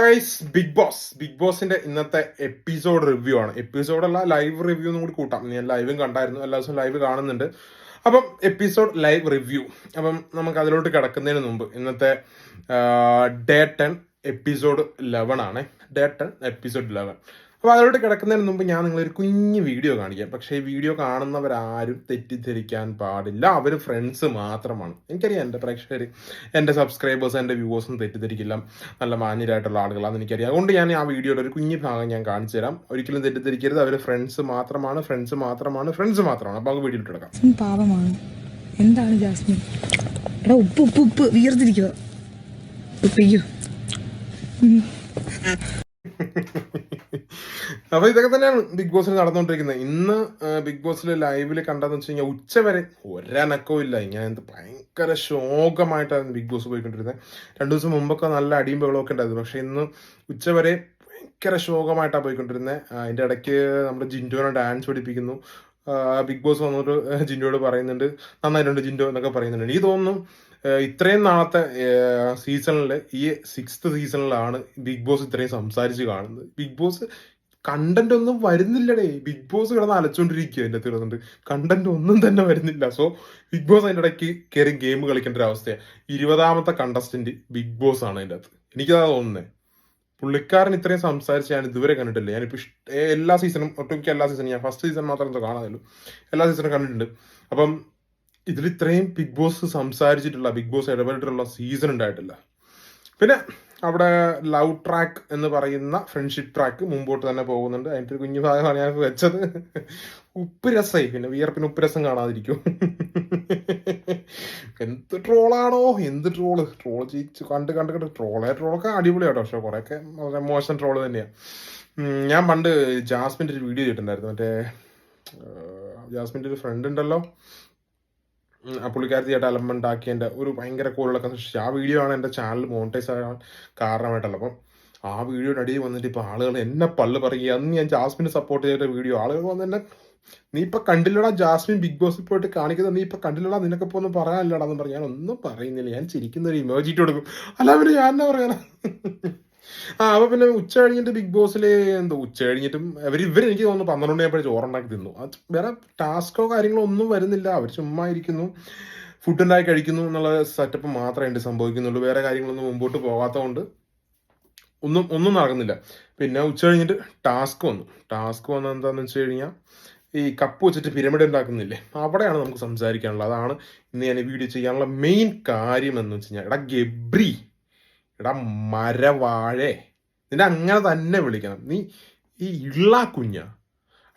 Guys big boss big ബോസിന്റെ ഇന്നത്തെ episode review ആണ്. എപ്പിസോഡ് അല്ല ലൈവ് റിവ്യൂ എന്നും കൂടി കൂട്ടാം. ഞാൻ ലൈവും കണ്ടായിരുന്നു. എല്ലാ ദിവസവും ലൈവ് കാണുന്നുണ്ട്. അപ്പം എപ്പിസോഡ് ലൈവ് റിവ്യൂ അപ്പം നമുക്ക് അതിലോട്ട് കിടക്കുന്നതിന് മുമ്പ് ഇന്നത്തെ ഡേ ടെൻ എപ്പിസോഡ് ലെവൻ ആണ്. ഡേ ടെൻ എപ്പിസോഡ് ലെവൻ അപ്പോൾ അതിലോട്ട് കിടക്കുന്നതിന് മുമ്പ് ഞാൻ നിങ്ങളൊരു കുഞ്ഞു വീഡിയോ കാണിക്കാം. പക്ഷേ ഈ വീഡിയോ കാണുന്നവരാരും തെറ്റിദ്ധരിക്കാൻ പാടില്ല. അവർ ഫ്രണ്ട്സ് മാത്രമാണ്. എനിക്കറിയാം എന്റെ പ്രേക്ഷകർ എന്റെ സബ്സ്ക്രൈബേഴ്സ് എന്റെ വ്യൂവേഴ്സും തെറ്റിദ്ധരിക്കില്ല. നല്ല മാന്യരായിട്ടുള്ള ആളുകളാണെന്ന് എനിക്കറിയാം. അതുകൊണ്ട് ഞാൻ ആ വീഡിയോയുടെ ഒരു കുഞ്ഞു ഭാഗം ഞാൻ കാണിച്ചു തരാം. ഒരിക്കലും തെറ്റിദ്ധരിക്കരുത്. അവർ ഫ്രണ്ട്സ് മാത്രമാണ് ഫ്രണ്ട്സ് മാത്രമാണ് ഫ്രണ്ട്സ് മാത്രമാണ്. അപ്പോൾ നമുക്ക് വീഡിയോ എടുക്കാം പാപമാണ് എന്താണ് ജാസ്മിൻ? എടാ ഉപ്പ് ഉപ്പ് ഉപ്പ് വിയർത്തിരിക്കുക ഉപ്പിക്കോ അപ്പൊ ഇതൊക്കെ തന്നെയാണ് ബിഗ് ബോസിൽ നടന്നുകൊണ്ടിരിക്കുന്നത്. ഇന്ന് ബിഗ് ബോസിൽ ലൈവിൽ കണ്ടതെന്ന് വെച്ച് കഴിഞ്ഞാൽ ഉച്ച വരെ ഒരനക്കവും ഇല്ല. ഞാൻ എന്ത് ഭയങ്കര ശോകമായിട്ടായിരുന്നു ബിഗ് ബോസ് പോയിക്കൊണ്ടിരുന്നത്. രണ്ടു ദിവസം മുമ്പൊക്കെ നല്ല അടിയും ബഹളമൊക്കെ ഉണ്ടായിരുന്നു. പക്ഷെ ഇന്ന് ഉച്ച വരെ ഭയങ്കര ശോകമായിട്ടാണ് പോയിക്കൊണ്ടിരുന്നത്. അതിന്റെ ഇടയ്ക്ക് നമ്മുടെ ജിൻഡോനെ ഡാൻസ് പഠിപ്പിക്കുന്നു. ബിഗ് ബോസ് വന്നിട്ട് ജിൻഡോയോട് പറയുന്നുണ്ട്. നന്നായിട്ടുണ്ട് ജിൻഡോ എന്നൊക്കെ പറയുന്നുണ്ട്. എനിക്ക് തോന്നുന്നു ഇത്രയും നാളത്തെ സീസണിൽ ഈ സിക്സ്ത് സീസണിലാണ് ബിഗ് ബോസ് ഇത്രയും സംസാരിച്ച് കാണുന്നത്. ബിഗ് ബോസ് കണ്ടന്റ് ഒന്നും വരുന്നില്ലടേ. ബിഗ് ബോസ് കിടന്ന് അലച്ചോണ്ടിരിക്കുക എന്റെ തീർന്നുണ്ട് കണ്ടന്റ് ഒന്നും തന്നെ വരുന്നില്ല. സോ ബിഗ് ബോസ് അതിന്റെ ഇടയ്ക്ക് കയറി ഗെയിം കളിക്കേണ്ട ഒരു അവസ്ഥയാണ് ഇരുപതാമത്തെ കണ്ടസ്റ്റന്റ് ബിഗ് ബോസ് ആണ് അതിന്റെ അകത്ത്. എനിക്കതാ തോന്നുന്നത് പുള്ളിക്കാരൻ ഇത്രയും സംസാരിച്ച് ഞാൻ ഇതുവരെ കണ്ടിട്ടില്ല. ഞാനിപ്പോൾ എല്ലാ സീസണും ഒട്ടുമിക്ക എല്ലാ സീസണും ഞാൻ ഫസ്റ്റ് സീസൺ മാത്രം എന്തോ കാണാതല്ലോ എല്ലാ സീസണും കണ്ടിട്ടുണ്ട്. അപ്പം ഇതിൽ ഇത്രയും ബിഗ് ബോസ് സംസാരിച്ചിട്ടുള്ള ബിഗ് ബോസ് ഇടപെട്ടിട്ടുള്ള സീസൺ ഉണ്ടായിട്ടില്ല. പിന്നെ അവിടെ ലവ് ട്രാക്ക് എന്ന് പറയുന്ന ഫ്രണ്ട്ഷിപ്പ് ട്രാക്ക് മുമ്പോട്ട് തന്നെ പോകുന്നുണ്ട്. അതിന്റെ ഒരു കുഞ്ഞു ഭാഗമാണ് ഞാൻ വെച്ചത്. ഉപ്പ് രസമായി പിന്നെ വിയർപ്പിന് ഉപ്പ് രസം കാണാതിരിക്കും. എന്ത് ട്രോളാണോ? എന്ത് ട്രോൾ? ട്രോൾ ചെയ്യിച്ച് കണ്ട് കണ്ട് കണ്ട് ട്രോളെ ട്രോളൊക്കെ അടിപൊളിയാട്ടോ. പക്ഷെ കുറേയൊക്കെ വളരെ മോശം ട്രോൾ തന്നെയാണ് ഞാൻ പണ്ട് ജാസ്മിന്റെ ഒരു വീഡിയോ ചെയ്തിട്ടുണ്ടായിരുന്നു. മറ്റേ ജാസ്മിന്റെ ഒരു ഫ്രണ്ട് ഉണ്ടല്ലോ. പുള്ളിക്കാരത്തിയായിട്ട് അലമ്പുണ്ടാക്കിയതിന്റെ ഒരു ഭയങ്കര കോളുകളൊക്കെ സൃഷ്ടിച്ചു ആ വീഡിയോ ആണ് എന്റെ ചാനൽ മോണിറ്റൈസ് ആകാൻ കാരണമായിട്ടുള്ളത്. അപ്പം ആ വീഡിയോയുടെ അടിയിൽ വന്നിട്ട് ഇപ്പോൾ ആളുകൾ എന്നെ പള്ളു പറയുക അന്ന് ഞാൻ ജാസ്മിനെ സപ്പോർട്ട് ചെയ്ത വീഡിയോ ആളുകൾ വന്ന് എന്നെ നീ ഇപ്പം കണ്ടില്ലടാ ജാസ്മിൻ ബിഗ് ബോസിൽ പോയിട്ട് കാണിക്കുന്നത് നീ ഇപ്പം കണ്ടില്ലടാ നിനക്ക് ഇപ്പോൾ ഒന്നും പറയാനില്ലടാ എന്ന് പറഞ്ഞു ഞാൻ ഒന്നും പറയുന്നില്ല. ഞാൻ ചിരിക്കുന്ന ഒരു ഇമോജി ഇട്ട് കൊടുക്കും. അല്ല പിന്നെ ഞാൻ എന്നാ പറയാനാ? ആ അപ്പൊ പിന്നെ ഉച്ച കഴിഞ്ഞിട്ട് ബിഗ് ബോസിൽ എന്തോ ഉച്ച കഴിഞ്ഞിട്ടും അവർ ഇവർ എനിക്ക് തോന്നുന്നു പന്ത്രണ്ട് മണിയപ്പോഴും ചോറുണ്ടാക്കി തിന്നു. വേറെ ടാസ്കോ കാര്യങ്ങളോ ഒന്നും വരുന്നില്ല. അവർ ചുമ്മാ ഇരിക്കുന്നു. ഫുഡ് ഉണ്ടാക്കി കഴിക്കുന്നു എന്നുള്ള സെറ്റപ്പ് മാത്രമേ ഉണ്ട് സംഭവിക്കുന്നുള്ളൂ. വേറെ കാര്യങ്ങളൊന്നും മുമ്പോട്ട് പോകാത്തതുകൊണ്ട് ഒന്നും ഒന്നും നടക്കുന്നില്ല. പിന്നെ ഉച്ച കഴിഞ്ഞിട്ട് ടാസ്ക് വന്നു. ടാസ്ക് വന്ന എന്താണെന്ന് വെച്ച് കഴിഞ്ഞാൽ ഈ കപ്പ് വെച്ചിട്ട് പിരമിഡ് ഉണ്ടാക്കുന്നില്ലേ? അവിടെയാണ് നമുക്ക് സംസാരിക്കാനുള്ളത്. അതാണ് ഇന്ന് ഞാൻ വീഡിയോ ചെയ്യാനുള്ള മെയിൻ കാര്യം എന്ന് വെച്ച് കഴിഞ്ഞാൽ എടാ ഗബ്രി എടാ മരവാഴേ. നിന്നെ അങ്ങനെ തന്നെ വിളിക്കണം. നീ ഈ ഇള്ള കുഞ്ഞ.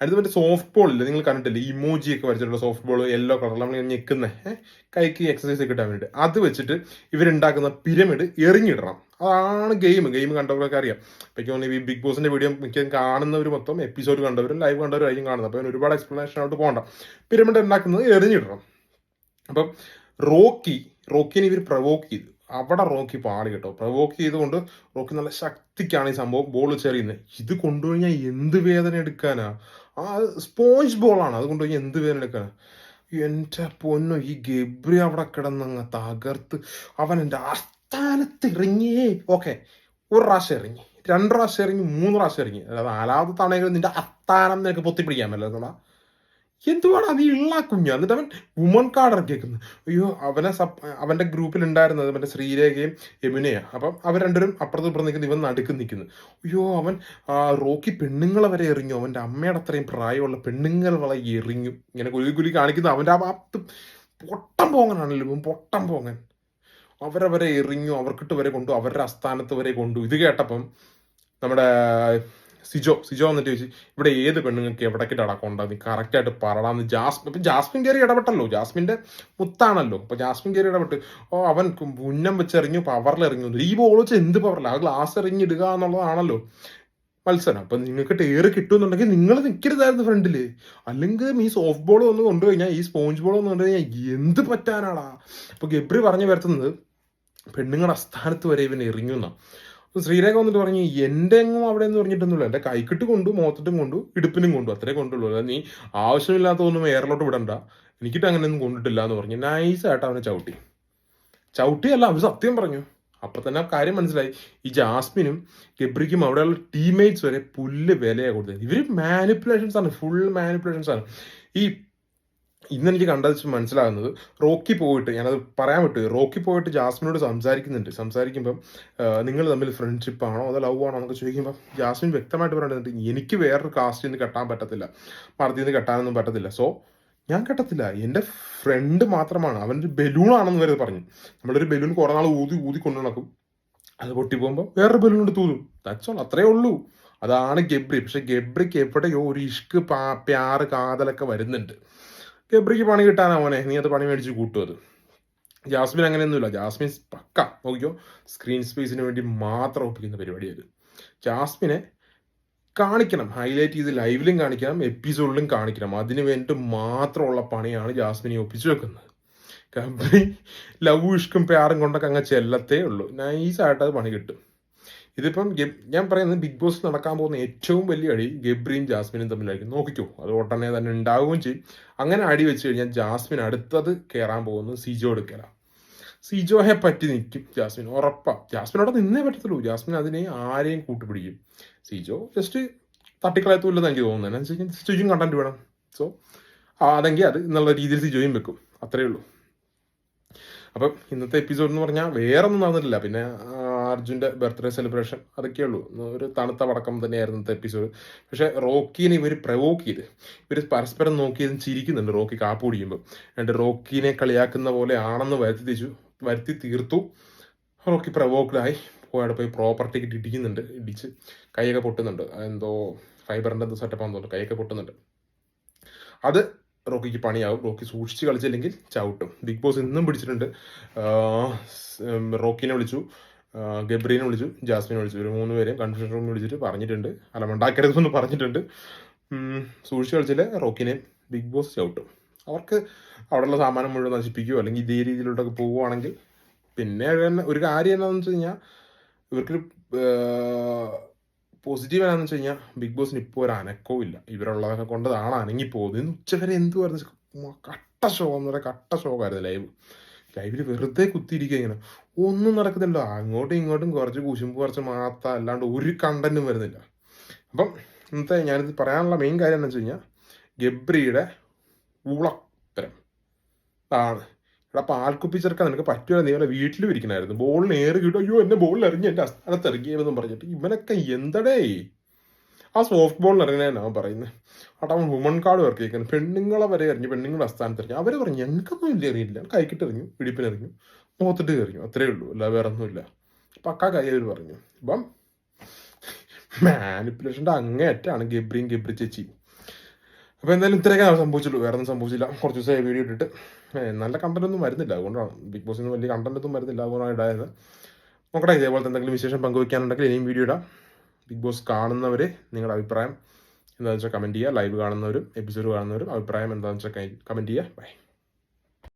അടുത്ത് മറ്റേ സോഫ്റ്റ് ബോൾ ഇല്ലേ? നിങ്ങൾ കണ്ടിട്ടില്ലേ? ഇമോജി ഒക്കെ വരച്ചിട്ടുള്ള സോഫ്റ്റ് ബോൾ യെല്ലോ കളറിൽ നമ്മൾ ഞെക്കുന്നത് കൈക്ക് എക്സസൈസ് ഒക്കെ കിട്ടാൻ വേണ്ടിയിട്ട്. അത് വെച്ചിട്ട് ഇവരുണ്ടാക്കുന്ന പിരമിഡ് എറിഞ്ഞിടണം. അതാണ് ഗെയിം ഗെയിം കണ്ടവരൊക്കെ അറിയാം. അപ്പോൾ തോന്നുന്നു ഈ ബിഗ് ബോസിന്റെ വീഡിയോ മിക്ക കാണുന്നവർ മൊത്തം എപ്പിസോഡ് കണ്ടവരും ലൈവ് കണ്ടവരായിരിക്കും കാണുന്നത്. അപ്പോൾ ഒരുപാട് എക്സ്പ്ലനേഷൻ ആയിട്ട് പോകണ്ട പിരമിഡ് ഉണ്ടാക്കുന്നത് എറിഞ്ഞിടണം. അപ്പം റോക്കി റോക്കിനെ ഇവർ പ്രവോക്ക് ചെയ്തു. അവിടെ റോക്കി പാടി കേട്ടോ. പ്രവോക്ക് ചെയ്തുകൊണ്ട് റോക്കി നല്ല ശക്തിക്കാണ് ഈ സംഭവം ബോൾ ചെറിയുന്നത് ഇത് കൊണ്ടുകഴിഞ്ഞാൽ എന്ത് വേദന എടുക്കാനാ? ആ സ്പോഞ്ച് ബോളാണ് അത് കൊണ്ടുകഴിഞ്ഞാൽ എന്ത് വേദന എടുക്കാനാ? എന്റെ പൊന്നോ ഈ ഗബ്രി അവിടെ കിടന്നങ്ങ് തകർത്ത് അവൻ എന്റെ ആസ്ഥാനത്ത് ഇറങ്ങിയേ ഓക്കെ ഒരു പ്രാവശ്യം ഇറങ്ങി. രണ്ട് പ്രാവശ്യം ഇറങ്ങി മൂന്ന് പ്രാവശ്യം ഇറങ്ങി. അതായത് നാലാമത്തെ തവണയെങ്കിലും നിന്റെ അത്താനം നിനക്ക് പൊത്തിപ്പിടിക്കാൻ പറ്റില്ല എന്തുവാണ് അത് ഉള്ള കുഞ്ഞ്? എന്നിട്ട് അവൻ വുമൺ കാർഡ് ഇറക്കിയേക്കുന്നത് അയ്യോ അവനെ സപ് അവന്റെ ഗ്രൂപ്പിൽ ഉണ്ടായിരുന്നത് മറ്റേ ശ്രീരേഖയും യമുനയാണ് അപ്പം അവർ രണ്ടുപേരും അപ്പുറത്ത് ഇപ്പുറത്ത് നിൽക്കുന്നു ഇവൻ നടുക്ക് നിൽക്കുന്നു. അയ്യോ അവൻ റോക്കി പെണ്ണുങ്ങളെ വരെ എറിഞ്ഞു. അവന്റെ അമ്മയുടെ അത്രയും പ്രായമുള്ള പെണ്ണുങ്ങൾ വളരെ എറിഞ്ഞു. ഇങ്ങനെ കുലി കുലി കാണിക്കുന്നു. അവന്റെ ആ ഭാഗത്ത് പൊട്ടം പോങ്ങനാണല്ലോ ഇവൻ പൊട്ടം പോങ്ങൻ. അവരവരെ എറിഞ്ഞു അവർക്കിട്ട് വരെ കൊണ്ടു അവരുടെ അസ്ഥാനത്ത് വരെ കൊണ്ടു. ഇത് കേട്ടപ്പം നമ്മുടെ സിജോ സിജോ എന്നിട്ട് ചോദിച്ചു ഇവിടെ ഏത് പെണ്ണുങ്ങൾക്ക് എവിടേക്കിട്ട് ഉണ്ടാകും നീ കറക്റ്റായിട്ട് പറടാന്ന് ജാസ്മിൻ ഇപ്പം ജാസ്മിൻ കയറി ഇടപെട്ടല്ലോ. ജാസ്മിന്റെ മുത്താണല്ലോ. അപ്പം ജാസ്മിൻ കയറി ഇടപെട്ട് ഓ അവൻ ഉന്നം വെച്ചെറിഞ്ഞു പവറിൽ എറിഞ്ഞു. ഈ ബോൾ വെച്ച് എന്ത് പവറില്ല ആ ഗ്ലാസ് എറിഞ്ഞിടുക എന്നുള്ളതാണല്ലോ മത്സരം. അപ്പം നിങ്ങൾക്ക് ടേറ് കിട്ടുമെന്നുണ്ടെങ്കിൽ നിങ്ങൾ നിൽക്കരുതായിരുന്നു ഫ്രണ്ടിൽ അല്ലെങ്കിൽ ഈ സോഫ്റ്റ് ബോൾ ഒന്ന് കൊണ്ടുകഴിഞ്ഞാൽ ഈ സ്പോഞ്ച് ബോൾ ഒന്ന് കൊണ്ടുകഴിഞ്ഞാൽ എന്ത് പറ്റാനാടാ? അപ്പോൾ ഗബ്രി പറഞ്ഞു വരുത്തുന്നത് പെണ്ണുങ്ങളുടെ അസ്ഥാനത്ത് വരെ ഇവൻ എറിഞ്ഞുന്ന ശ്രീരേഖ വന്നിട്ട് പറഞ്ഞു എന്റെ എങ്ങും അവിടെ എന്ന് പറഞ്ഞിട്ടൊന്നുമില്ല എന്റെ കൈക്കിട്ട് കൊണ്ടു മോത്തിട്ടും കൊണ്ടു ഇടുപ്പിനും കൊണ്ടു. അത്രേ കൊണ്ടുള്ളൂ. അല്ല നീ ആവശ്യമില്ലാത്തതൊന്നും എയറിലോട്ട് വിടണ്ട. എനിക്കിട്ട് അങ്ങനെയൊന്നും കൊണ്ടിട്ടില്ല എന്ന് പറഞ്ഞു നൈസായിട്ട് അവനെ ചവിട്ടി. ചവിട്ടിയല്ല അവൻ സത്യം പറഞ്ഞു. അപ്പൊ തന്നെ കാര്യം മനസ്സിലായി. ഈ ജാസ്മിനും ഗബ്രിക്കും അവിടെയുള്ള ടീംമേറ്റ്സ് വരെ പുല്ല് വിലയാണ് കൊടുത്തത്. ഇവർ മാനിപ്പുലേഷൻസ് ആണ്. ഫുൾ മാനിപ്പുലേഷൻസ് ആണ്. ഈ ഇന്ന് എനിക്ക് കണ്ടത് വെച്ച് മനസ്സിലാകുന്നത് റോക്കി പോയിട്ട് ഞാനത് പറയാൻ വിട്ടു റോക്കി പോയിട്ട് ജാസ്മിനോട് സംസാരിക്കുന്നുണ്ട്. സംസാരിക്കുമ്പം നിങ്ങൾ തമ്മിൽ ഫ്രണ്ട്ഷിപ്പ് ആണോ അതോ ലവ് ആണോ എന്നൊക്കെ ചോദിക്കുമ്പോൾ ജാസ്മിൻ വ്യക്തമായിട്ട് പറയുന്നുണ്ട് എനിക്ക് വേറൊരു കാസ്റ്റിൽ നിന്ന് കെട്ടാൻ പറ്റത്തില്ല. മറത്തിൽ നിന്ന് കെട്ടാനൊന്നും പറ്റത്തില്ല. സോ ഞാൻ കെട്ടത്തില്ല. എന്റെ ഫ്രണ്ട് മാത്രമാണ്. അവന്റെ ബലൂണാണെന്ന് വരെ പറഞ്ഞു. നമ്മളൊരു ബലൂൺ കുറേ നാൾ ഊതി ഊതി കൊണ്ടു നടക്കും. അത് പൊട്ടി പോകുമ്പോൾ വേറൊരു ബലൂൺ എടുത്ത് ഊതും. തച്ചോൾ അത്രേ ഉള്ളൂ. അതാണ് ഗബ്രി. പക്ഷെ ഗബ്രിക്ക് എവിടെയോ ഒരു ഇഷ്ക് പാ പ്യാറ് കാതലൊക്കെ വരുന്നുണ്ട്. ഗബ്രിക്ക് പണി കിട്ടാനാ മോനെ. നീ അത് പണി മേടിച്ച് കൂട്ടും അത്. ജാസ്മിൻ അങ്ങനെയൊന്നുമില്ല. ജാസ്മിൻ പക്ക. നോക്കിയോ സ്ക്രീൻ സ്പേസിന് വേണ്ടി മാത്രം ഒപ്പിക്കുന്ന പരിപാടിയത് ജാസ്മിനെ കാണിക്കണം. ഹൈലൈറ്റ് ചെയ്ത് ലൈവിലും കാണിക്കണം. എപ്പിസോഡിലും കാണിക്കണം. അതിന് വേണ്ടി മാത്രമുള്ള പണിയാണ് ജാസ്മിനെ ഒപ്പിച്ചു വെക്കുന്നത്. ഗബ്രി ലവ് ഇഷ്കും പ്യാറും കൊണ്ടൊക്കെ അങ്ങ് ചെല്ലത്തേ ഉള്ളൂ. നൈസായിട്ട് അത് പണി കിട്ടും. ഇതിപ്പം ഞാൻ പറയുന്നത് ബിഗ് ബോസ് നടക്കാൻ പോകുന്ന ഏറ്റവും വലിയ അടി ഗബ്രിയും ജാസ്മിനും തമ്മിലായിരിക്കും. നോക്കിക്കോ അത് ഉടനെ തന്നെ ഉണ്ടാവുകയും ചെയ്യും. അങ്ങനെ അടി വെച്ച് കഴിഞ്ഞാൽ ജാസ്മിൻ അടുത്തത് കയറാൻ പോകുന്നത് സിജോ എടുക്കലാണ് സിജോയെ പറ്റി നിൽക്കും ജാസ്മിൻ ഉറപ്പാ. ജാസ്മിൻ അവിടെ നിന്നേ പറ്റത്തുള്ളൂ. ജാസ്മിൻ അതിനെ ആരെയും കൂട്ടുപിടിക്കും. സിജോ ജസ്റ്റ് തട്ടിക്കളയത്തൂല്ലെന്ന് എനിക്ക് തോന്നുന്നത് എന്ന് വെച്ചാൽ സിജോയും കണ്ടന്റ് വേണം. സോ അതെങ്കിൽ അത് എന്നുള്ള രീതിയിൽ സിജോയും വെക്കും. അത്രേ ഉള്ളൂ. അപ്പം ഇന്നത്തെ എപ്പിസോഡ് എന്ന് പറഞ്ഞാൽ വേറെ ഒന്നും നടന്നിട്ടില്ല. പിന്നെ അർജുന്റെ ബർത്ത്ഡേ സെലിബ്രേഷൻ അതൊക്കെ ഉള്ളൂ. ഒരു തണുത്ത പടക്കം തന്നെയായിരുന്നു ഇന്നത്തെ എപ്പിസോഡ് പക്ഷേ റോക്കീനെ ഇവർ പ്രവോക്ക് ചെയ്ത്. ഇവർ പരസ്പരം നോക്കിയതും ചിരിക്കുന്നുണ്ട് റോക്കി കാപ്പ് കുടിക്കുമ്പോൾ എന്നിട്ട് റോക്കീനെ കളിയാക്കുന്ന പോലെ ആണെന്ന് വരുത്തി തിരിച്ചു വരുത്തി തീർത്തു. റോക്കി പ്രവോക്ഡായി പോയാട് പോയി പ്രോപ്പർട്ടി കിട്ടി ഇടിക്കുന്നുണ്ട്. ഇടിച്ച് കൈയൊക്കെ പൊട്ടുന്നുണ്ട്. എന്തോ ഫൈബറിന്റെ എന്തോ സെറ്റപ്പാന്ന് തോന്നുന്നു. കൈയൊക്കെ പൊട്ടുന്നുണ്ട്. അത് റോക്കിക്ക് പണിയാവും. റോക്കി സൂക്ഷിച്ച് കളിച്ചില്ലെങ്കിൽ ചവിട്ടും. ബിഗ് ബോസ് ഇന്നും പിടിച്ചിട്ടുണ്ട്. റോക്കിനെ വിളിച്ചു. ഗബ്രീനെ വിളിച്ചു ജാസ്മിനെ വിളിച്ചു. ഒരു മൂന്ന് പേരെയും കൺഫ്യൂഷൻ റൂമിൽ വിളിച്ചിട്ട് പറഞ്ഞിട്ടുണ്ട്. അലമുണ്ടാക്കരുതെന്ന് പറഞ്ഞിട്ടുണ്ട്. സൂക്ഷിച്ച് കളിച്ചില്ല? റോക്കിനെ ബിഗ് ബോസ് ചവിട്ടും. അവർക്ക് അവിടെയുള്ള സാമാനം മുഴുവൻ നശിപ്പിക്കുകയോ അല്ലെങ്കിൽ ഇതേ രീതിയിലോട്ടൊക്കെ പോവുകയാണെങ്കിൽ പിന്നെ ഒരു കാര്യം എന്താണെന്ന് വെച്ച് കഴിഞ്ഞാൽ ഇവർക്കൊരു പോസിറ്റീവ് എന്താണെന്ന് വെച്ച് കഴിഞ്ഞാൽ ബിഗ് ബോസിന് ഇപ്പോൾ ഒരു അനക്കവും ഇല്ല. ഇവരുള്ളതൊക്കെ കൊണ്ടതാണ് അനങ്ങിപ്പോകുന്നത് ഇന്ന് ഉച്ചവരെ എന്തുവായിരുന്നു? കട്ട ഷോ എന്ന് പറയാം കട്ട ഷോ ആയിരുന്നു ലൈവ് ലൈവിൽ വെറുതെ കുത്തിയിരിക്കുക ഇങ്ങനെ. ഒന്നും നടക്കുന്നില്ല. അങ്ങോട്ടും ഇങ്ങോട്ടും കുറച്ച് കുശുമ്പ് കുറച്ച് മാത്രം അല്ലാണ്ട് ഒരു കണ്ടന്റും വരുന്നില്ല. അപ്പം ഇന്നത്തെ ഞാനിത് പറയാനുള്ള മെയിൻ കാര്യം എന്ന് വെച്ച് കഴിഞ്ഞാൽ ഗബ്രിയുടെ ഉളത്തരം ആണ് ഇവിടെ പാൽക്കുപ്പി ചെറുക്കാൻ നിനക്ക് പറ്റുമോ നീ വല്ല വീട്ടിലും ഇരിക്കണമായിരുന്നു ബോളിന് ഏറ് കിട്ടും. അയ്യോ എന്നെ ബോളിൽ എറിഞ്ഞ് എന്റെ സ്ഥലത്ത് ഇറങ്ങിയെന്നും പറഞ്ഞിട്ട് ഇവനൊക്കെ എന്തടേ? ആ സോഫ്റ്റ് ബോളിൽ ഇറങ്ങുന്നതാണ് അവൻ പറയുന്നത് അവിടെ അവൻ വുമൺ കാർഡ് വർക്ക് ചെയ്യുന്നത് പെണ്ണുങ്ങളെ വരെ എറിഞ്ഞു പെണ്ണുങ്ങളുടെ അസ്ഥാനത്ത് എറിഞ്ഞു. അവർ പറഞ്ഞു ഞങ്ങൾക്കൊന്നും ഇല്ല എറിയില്ല. കൈക്കിട്ട് എറിഞ്ഞു ഇടിപ്പിന് എറിഞ്ഞു മുഖത്തിട്ട് എറിഞ്ഞു. അത്രേ ഉള്ളൂ. അല്ല വേറെ ഒന്നുമില്ല. പക്കാ കൈ അവർ പറഞ്ഞു. അപ്പം മാനിപ്പുലേഷന്റെ അങ്ങേറ്റാണ് ഗബ്രിയും ഗബ്രി ചേച്ചി. അപ്പോൾ എന്തായാലും ഇത്രയൊക്കെ സംഭവിച്ചുള്ളൂ. വേറെ ഒന്നും സംഭവിച്ചില്ല. കുറച്ച് ദിവസമായി വീഡിയോ ഇട്ടിട്ട്. നല്ല കണ്ടന്റ് ഒന്നും വരുന്നില്ല. അതുകൊണ്ടാണ് ബിഗ് ബോസിൽ നിന്ന് വലിയ കണ്ടന്റ് ഒന്നും വരുന്നില്ല. അതുകൊണ്ടാണ് ഇടായത്. നോക്കട്ടെ ഇതേപോലത്തെ എന്തെങ്കിലും വിശേഷം പങ്കുവയ്ക്കാനുണ്ടെങ്കിൽ ഇനിയും വീഡിയോ ഇടാം. ബിഗ് ബോസ് കാണുന്നവർ നിങ്ങളുടെ അഭിപ്രായം എന്താണെന്ന് വെച്ചാൽ കമന്റ് ചെയ്യുക ലൈവ് കാണുന്നവരും എപ്പിസോഡ് കാണുന്നവരും അഭിപ്രായം എന്താണെന്ന് വെച്ചാൽ കമന്റ് ചെയ്യുക ബൈ